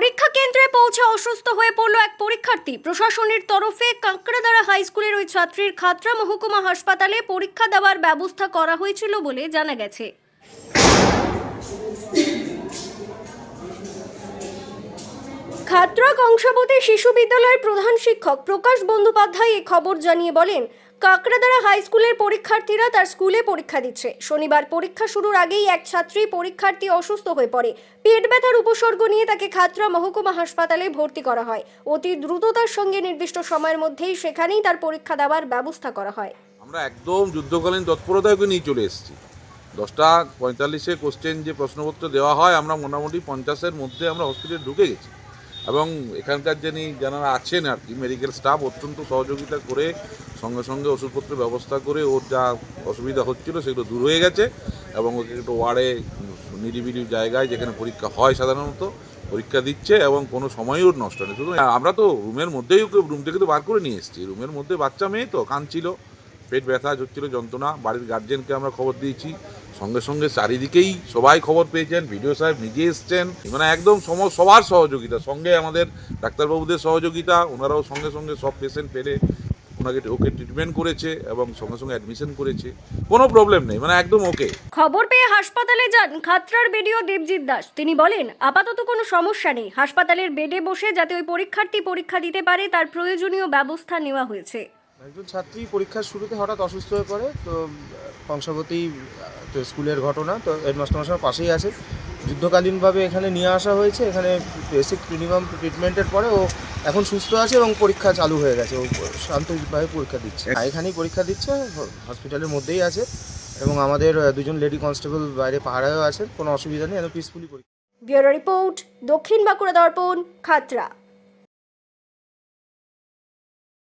পরীক্ষা কেন্দ্রে পৌঁছে অসুস্থ হয়ে পড়ল এক পরীক্ষার্থী। প্রশাসনের তরফে কাঁকড়াদারা হাই স্কুলের ওই ছাত্রীর খাতরা মহকুমা হাসপাতালে পরীক্ষা দেওয়ার ব্যবস্থা করা হয়েছিল বলে জানা গেছে। খাতড়া কংসাবতী শিশু বিদ্যালয়ের প্রধান শিক্ষক প্রকাশ বন্দ্যোপাধ্যায় এই খবর জানিয়ে বলেন, কাকড়াদারা হাই স্কুলের পরীক্ষার্থীরা তার স্কুলে পরীক্ষা দিচ্ছে। শনিবার পরীক্ষা শুরুর আগেই এক ছাত্রী পরীক্ষার্থী অসুস্থ হয়ে পড়ে। পেট ব্যথার উপসর্গ নিয়ে তাকে খাতড়া মহকুমা হাসপাতালে ভর্তি করা হয়। অতি দ্রুততার সঙ্গে নির্দিষ্ট সময়ের মধ্যেই সেখানেই তার পরীক্ষা দেওয়ার ব্যবস্থা করা হয়। আমরা একদম যুদ্ধকালীন তৎপরতায় ওকে নিয়ে চলে এসেছি। দশটা পঁয়তাল্লিশে কোশ্চেন যে প্রশ্নপত্র দেওয়া হয়, আমরা মোটামুটি পঞ্চাশের মধ্যে আমরা হসপিটালে ঢুকে গেছি। এবং এখানকার যিনি যারা আছেন আর কি মেডিকেল স্টাফ অত্যন্ত সহযোগিতা করে, সঙ্গে সঙ্গে ওষুধপত্রের ব্যবস্থা করে ওর যা অসুবিধা হচ্ছিল সেগুলো দূর হয়ে গেছে এবং ওকে একটু ওয়ার্ডে নিরিবিলি জায়গায় যেখানে পরীক্ষা হয় সাধারণত, পরীক্ষা দিচ্ছে এবং কোনো সময়ই ওর নষ্ট নেই শুধু আমরা তো রুমের মধ্যেই ওকে রুম থেকে তো বার করে নিয়ে এসেছি। রুমের মধ্যে বাচ্চা মেয়ে তো, কাঁদছিল, পেট ব্যথা হচ্ছিল যন্ত্রণা, বাড়ির গার্জেনকে আমরা খবর দিয়েছি। সঙ্গে সঙ্গে চারিদিকেই সবাই খবর পেয়েছেন, ভিডিও সাহেব নিজে এসছেন। মানে একদম সবার সহযোগিতা, সঙ্গে আমাদের ডাক্তারবাবুদের সহযোগিতা, ওনারাও সঙ্গে সঙ্গে সব পেশেন্ট পেলে, ওনাকে ওকে ট্রিটমেন্ট করেছে এবং সঙ্গে সঙ্গে অ্যাডমিশন করেছে। কোনো প্রবলেম নেই মানে একদম ওকে খবর পেয়ে হাসপাতালে যান বিডিও দেবজিৎ দাস। তিনি বলেন, আপাতত কোনো সমস্যা নেই। হাসপাতালের বেডে বসে যাতে ওই পরীক্ষার্থী পরীক্ষা দিতে পারে, তার প্রয়োজনীয় ব্যবস্থা নেওয়া হয়েছে। একজন ছাত্রী পরীক্ষার শুরুতে হঠাৎ অসুস্থ হয়ে পড়ে তো কংসাবতী তো স্কুলের ঘটনা তো হেডমাস্টারমশাই পাশেই আছে যুদ্ধকালীনভাবে এখানে নিয়ে আসা হয়েছে এখানে বেসিক মিনিমাম ট্রিটমেন্টের পরে ও এখন সুস্থ আছে এবং পরীক্ষা চালু হয়ে গেছে। ও শান্তভাবে পরীক্ষা দিচ্ছে। আর এখানেই পরীক্ষা দিচ্ছে হসপিটালের মধ্যেই আছে এবং আমাদের দুজন লেডি কনস্টেবল বাইরে পাহারায়ও আছেন কোনো অসুবিধা নেই একদম পিসফুলি পরীক্ষা ব্যুরো রিপোর্ট দক্ষিণ বাঁকুড়া দর্পণ খাতড়া